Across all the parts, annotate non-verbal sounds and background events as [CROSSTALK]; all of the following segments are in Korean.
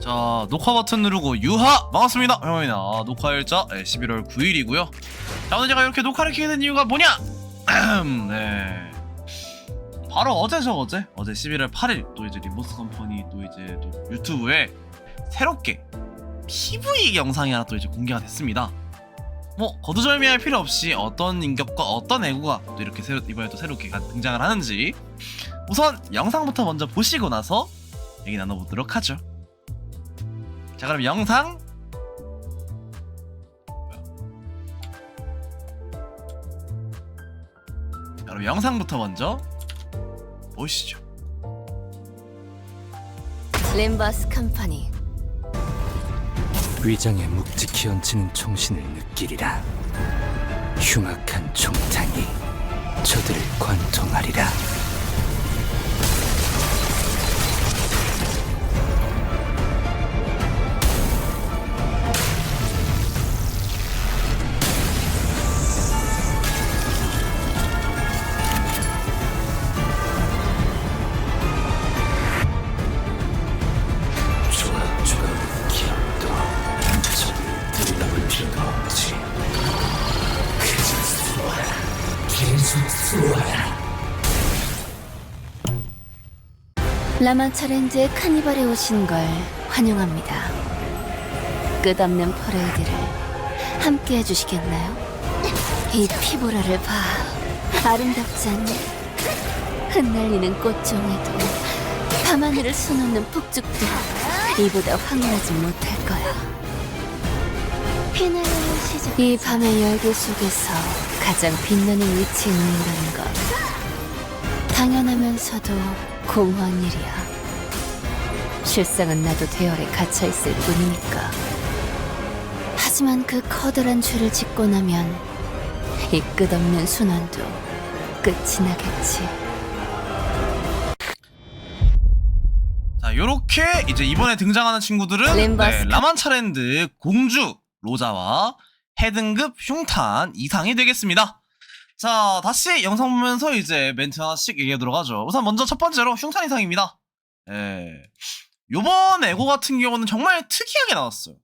자 녹화 버튼 누르고 유하! 반갑습니다. 형이나 녹화일자. 11월 9일이고요. 자 오늘 제가 이렇게 녹화를 켜게 된 이유가 뭐냐? 네. 바로 어제죠 어제? 어제 11월 8일 또 이제 리모스 컴퍼니 또 이제 또 유튜브에 새롭게 PV 영상이 하나 또 이제 공개가 됐습니다. 뭐 거두절미할 필요 없이 어떤 인격과 어떤 애구가 또 이렇게 새로, 이번에 또 새롭게 가- 등장을 하는지 우선 영상부터 먼저 보시고 나서 얘기 나눠보도록 하죠 자 그럼 영상. 자, 그럼 영상부터 먼저 보시죠. 림버스 컴퍼니. 위장에 묵직히 얹히는 총신을 느끼리라. 흉악한 총탄이 저들을 관통하리라 라마차렌즈의 카니발에 오신 걸 환영합니다. 끝없는 퍼레이드를 함께 해주시겠나요? 이 피보라를 봐. 아름답지 않니? 흩날리는 꽃종에도 밤하늘을 수놓는 폭죽도 이보다 황홀하지 못할 거야. 피날레의 시작. 이 밤의 열기 속에서 가장 빛나는 위치에 놓인다는 것. 당연하면서도 공허한 일이야. 실상은 나도 대열에 갇혀 있을 뿐이니까. 하지만 그 커다란 죄를 짓고 나면 이 끝없는 순환도 끝이 나겠지. 자 요렇게 이제 이번에 등장하는 친구들은 림버스 네, 라만차랜드 공주 로자와 해등급 흉탄 이상이 되겠습니다 자 다시 영상 보면서 이제 멘트 하나씩 얘기하도록 하죠. 우선 먼저 첫 번째로 흉탄 이상입니다. 예. 요번 에고 같은 경우는 정말 특이하게 나왔어요.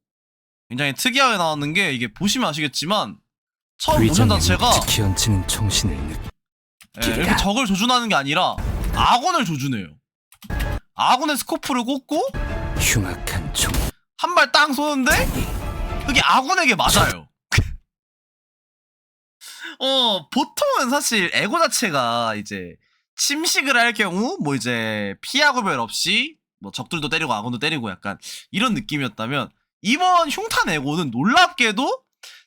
굉장히 특이하게 나왔는 게 이게 보시면 아시겠지만 처음 모션 위장에 자체가 묵직히 얹히는 느끼 예, 이렇게 적을 조준하는 게 아니라 아군을 조준해요. 아군의 스코프를 꽂고 흉악한 총한발 땅 쏘는데 그게 아군에게 맞아요. 어 보통은 사실 에고 자체가 이제 침식을 할 경우 뭐 이제 피하 구별 없이 뭐 적들도 때리고 아군도 때리고 약간 이런 느낌이었다면 이번 흉탄 에고는 놀랍게도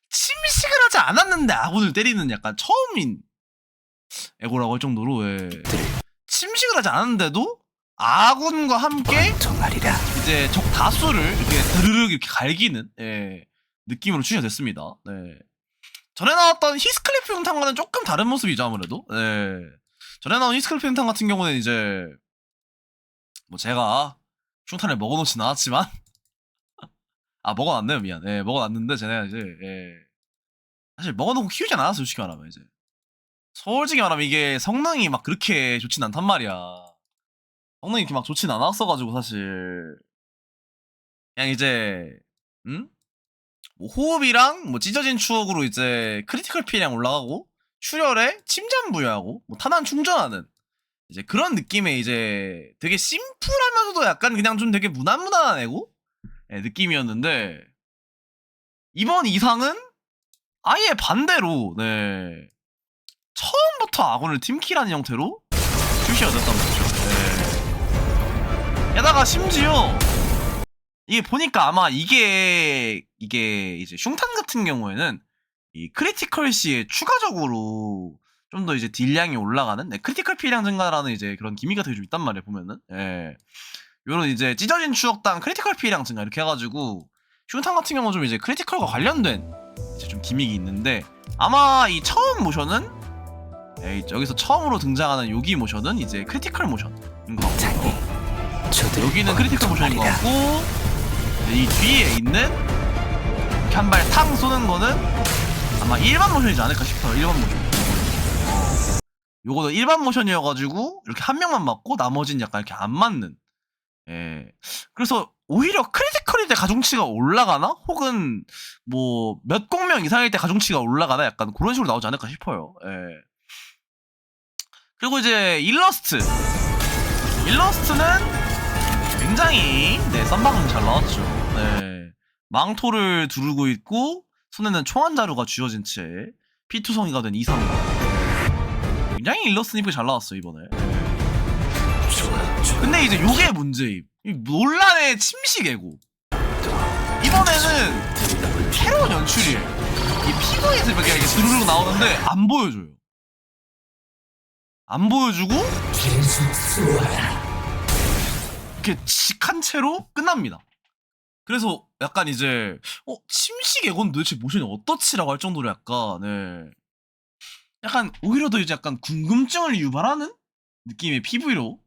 침식을 하지 않았는데 아군을 때리는 약간 처음인 에고라고 할 정도로 예. 침식을 하지 않았는데도 아군과 함께 관통하리라 이제 적 다수를 이렇게 드르륵 이렇게 갈기는 예, 느낌으로 추진됐습니다. 네. 전에 나왔던 히스클리프 흉탄과는 조금 다른 모습이죠 아무래도. 네. 전에 나온 히스클리프 흉탄 같은 경우는 이제 뭐 제가 흉탄을 먹어놓진 않았지만 [LAUGHS] 아 먹어놨네요 미안. 예, 먹어놨는데 쟤네가 이제 예. 사실 먹어놓고 키우진 않았어요 솔직히 말하면 이제 솔직히 말하면 이게 성능이 막 그렇게 좋진 않단 말이야. 성능이 이렇게 막 좋진 않았어가지고 사실 그냥 이제 음? 뭐 호흡이랑 뭐 찢어진 추억으로 이제 크리티컬 피해량 올라가고 출혈에 침잠 부여하고 뭐 탄환 충전하는 이제 그런 느낌의 이제 되게 심플하면서도 약간 그냥 좀 되게 무난무난한 애고 예, 느낌이었는데 이번 이상은 아예 반대로 네 처음부터 아군을 팀킬하는 형태로 출시가 됐단 말이죠. 네. 게다가 심지어 이게 보니까 아마 이게 이게 이제 흉탄 같은 경우에는 이 크리티컬 시에 추가적으로 좀 더 이제 딜량이 올라가는? 네, 크리티컬 피해량 증가라는 이제 그런 기미가 되게 좀 있단 말이에요 보면은. 예. 요런 이제 찢어진 추억당 크리티컬 피해량 증가 이렇게 해가지고 흉탄 같은 경우는 좀 이제 크리티컬과 관련된 이제 좀 기믹이 있는데 아마 이 처음 모션은 예, 여기서 처음으로 등장하는 요기 모션은 이제 크리티컬 모션인 것 같고 여기는 크리티컬 모션인 것. 같고 이 뒤에 있는 이렇게 한발 탕 쏘는 거는 아마 일반 모션이지 않을까 싶어요 일반 모션 어. 요거는 일반 모션이어가지고 이렇게 한 명만 맞고 나머지는 약간 이렇게 안 맞는 예 그래서 오히려 크리티컬일 때 가중치가 올라가나? 혹은 뭐 몇 공명 이상일 때 가중치가 올라가나? 약간 그런 식으로 나오지 않을까 싶어요. 예. 그리고 이제 일러스트. 일러스트는 굉장히 네 썬방금 잘 나왔죠. 네. 망토를 두르고 있고 손에는 총 한 자루가 쥐어진 채 피투성이가 된 이상과 굉장히 일러스트 이쁘게 잘 나왔어 이번에. 근데 이제 요게 문제임. 이 논란의 침식 애고. 이번에는 새로운 연출이에요. 이 피부에서 이렇게 이렇게 드르륵 나오는데 안 보여줘요. 안 보여주고 이렇게 직한 채로 끝납니다. 그래서 약간 이제 어 침식 애고는 도대체 모션이 어떻지라고 할 정도로 약간 네. 약간 오히려 더 이제 약간 궁금증을 유발하는 느낌의 PV로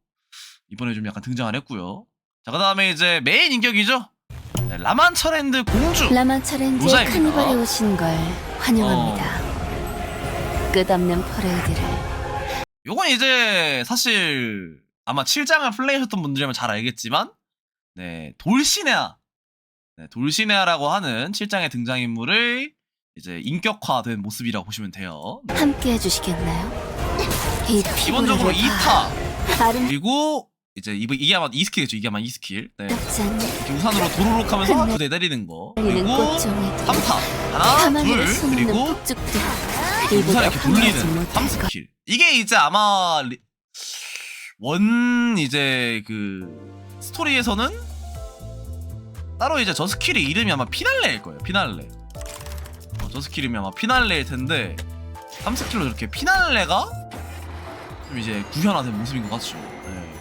이번에 좀 약간 등장을 했고요. 자 그다음에 이제 메인 인격이죠. 네, 라만처랜드 공주. 라만 차렌즈의 모자입니다. 카니발에 오신 걸 환영합니다. 어. 끝없는 퍼레이드를 요건 이제 사실 아마 7장을 플레이하셨던 분들이라면 잘 알겠지만 네 돌시네아. 네, 돌시네아라고 하는 7장의 등장인물을 이제 인격화된 모습이라고 보시면 돼요. 네, 함께 해주시겠나요? 이 기본적으로 피부를 2타. 아름답지 그리고 이제 이거- 이게 아마 2스킬이죠. 이게 아마 2스킬. 네. 않는 이렇게 우산으로 도로록 하면서 두대 때리는 거. 그리고 꽃종이도 3타. 하나 둘 숨는 그리고 폭죽도 우산 이렇게 돌리는 못할 것 3스킬. 이게 이제 아마 리- 원 이제 그 스토리에서는 따로 이제 저 스킬의 이름이 아마 피날레일 거예요 피날레 어, 저 스킬 이름이 아마 피날레일 텐데 3스킬로 저렇게 피날레가 좀 이제 구현화된 모습인 것 같죠 네.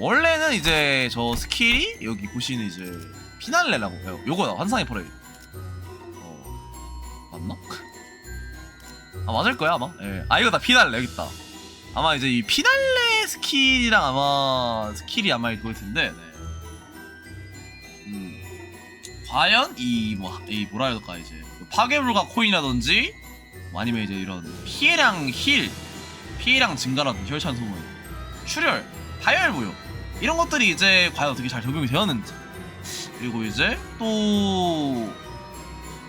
원래는 이제 저 스킬이 여기 보시는 이제 피날레라고 해요 요거야 환상의 퍼레이드 어, 맞나? 아 맞을 거야 아마. 예. 아 이거 다 피날레 여기 있다. 아마 이제 이 피날레 스킬이랑 아마 스킬이 아마 이거 텐데. 네. 음. 과연 이 뭐 이 뭐라 해야 될까 이제 그 파괴불가 코인이라든지 뭐 아니면 이제 이런 피해량 힐, 피해량 증가라든지 혈찬 소문, 출혈, 파열 부여 이런 것들이 이제 과연 어떻게 잘 적용이 되었는지 그리고 이제 또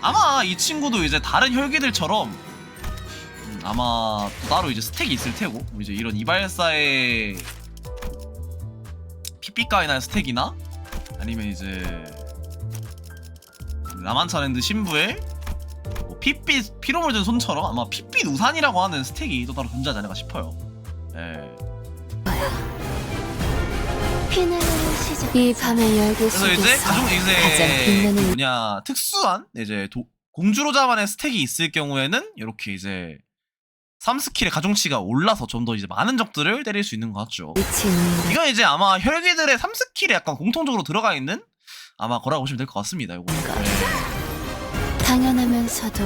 아마 이 친구도 이제 다른 혈기들처럼 음, 아마 또 따로 이제 스택이 있을 테고 뭐 이제 이런 이발사의 피피가이나 스택이나 아니면 이제 라만차랜드 신부의 뭐 핏빛 피로 물 든 손처럼 아마 핏빛 우산이라고 하는 스택이 또 따로 존재하지 않을까 싶어요. 예. 이 밤의 열기 그래서 속에서 이제 가족 가장 이제 빛나는 뭐냐 특수한 이제 도- 공주로자만의 스택이 있을 경우에는 이렇게 이제 3스킬의 가중치가 올라서 좀 더 이제 많은 적들을 때릴 수 있는 것 같죠. 있는 이건 이제 아마 혈기들의 3스킬에 약간 공통적으로 들어가 있는 아마 거라고 보시면 될 것 같습니다. 이거. 네. 당연하면서도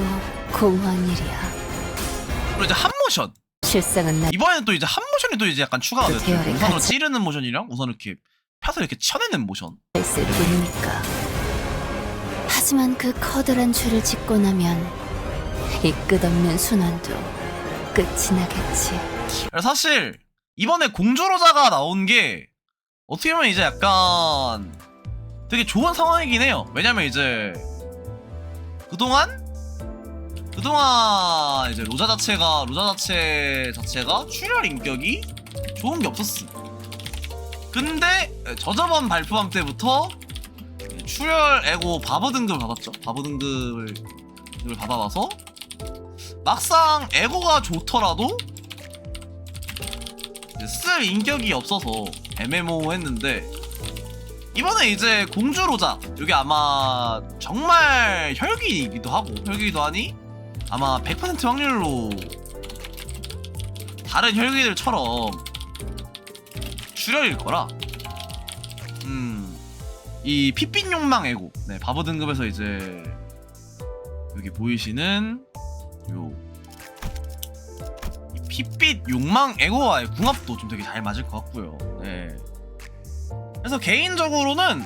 공허한 일이야. 그리고 이제 한 모션. 실상은 나 이번에는 또 이제 한 모션이 또 이제 약간 추가가 그 됐죠. 계열의 우선으로 가치. 찌르는 모션이랑 우선 이렇게 펴서 이렇게 쳐내는 모션. 있을 뿐이니까. 하지만 그 커다란 죄를 짓고 나면 이 끝없는 순환도 끝이 나겠지. 사실 이번에 공주로자가 나온 게 어떻게 보면 이제 약간 되게 좋은 상황이긴 해요. 왜냐면 이제 그동안 그동안 이제 로자 자체가 로자 자체 자체가 출혈 인격이 좋은 게 없었어. 근데 저저번 발표함 때부터 출혈 에고 바보 등급을 받았죠. 바보 등급을 받아봐서 막상 에고가 좋더라도 쓸 인격이 없어서 애매모호했는데 이번에 이제 공주로자 여기 아마 정말 혈기이기도 하고 혈기이기도 하니 아마 100% 확률로 다른 혈기들처럼 출혈일 거라. 음이 핏빛 욕망 애고 네 바보 등급에서 이제 여기 보이시는 핏빛, 욕망, 에고와의 궁합도 좀 되게 잘 맞을 것 같고요. 네. 그래서 개인적으로는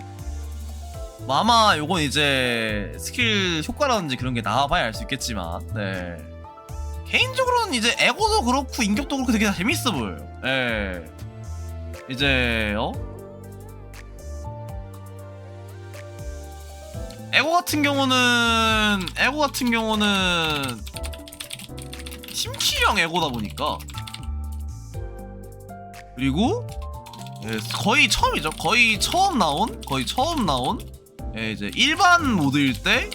마마 요건 이제 스킬 효과라든지 그런 게 나와봐야 알 수 있겠지만 네. 개인적으로는 이제 에고도 그렇고 인격도 그렇고 되게 재밌어 보여요. 네. 이제 어? 에고 같은 경우는 에고 같은 경우는 팀키형 에고다 보니까. 그리고 예, 거의 처음이죠. 거의 처음 나온 거의 처음 나온 예, 이제 일반 모드일 때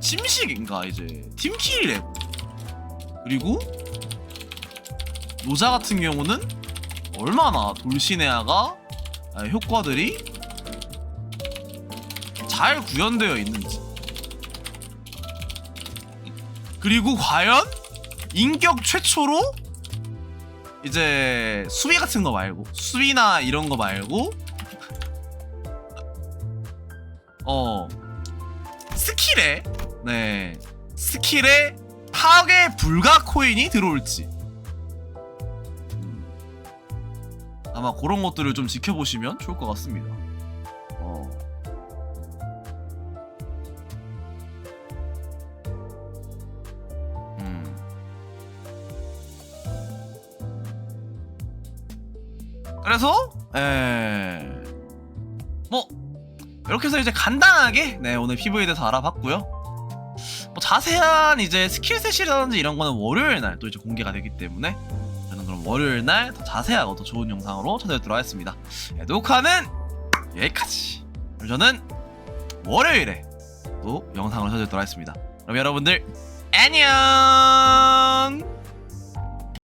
침식인가 이제 팀킬 에고 그리고 노자 같은 경우는 얼마나 돌시네아가 아, 효과들이 잘 구현되어 있는지 그리고 과연 인격 최초로 이제 수비 같은 거 말고 수비나 이런 거 말고 어 스킬에 네 스킬에 파괴 불가 코인이 들어올지 음, 아마 그런 것들을 좀 지켜보시면 좋을 것 같습니다. 그래서 에. 뭐 이렇게 해서 이제 간단하게 네 오늘 PV에 대해서 알아봤고요. 뭐 자세한 이제 스킬셋이라든지 이런 거는 월요일 날 또 이제 공개가 되기 때문에 저는 그럼 월요일 날 더 자세하고 더 좋은 영상으로 찾아뵙도록 하겠습니다. 네, 녹화는 여기까지. 저는 월요일에 또 영상으로 찾아뵙도록 하겠습니다. 그럼 여러분들 안녕.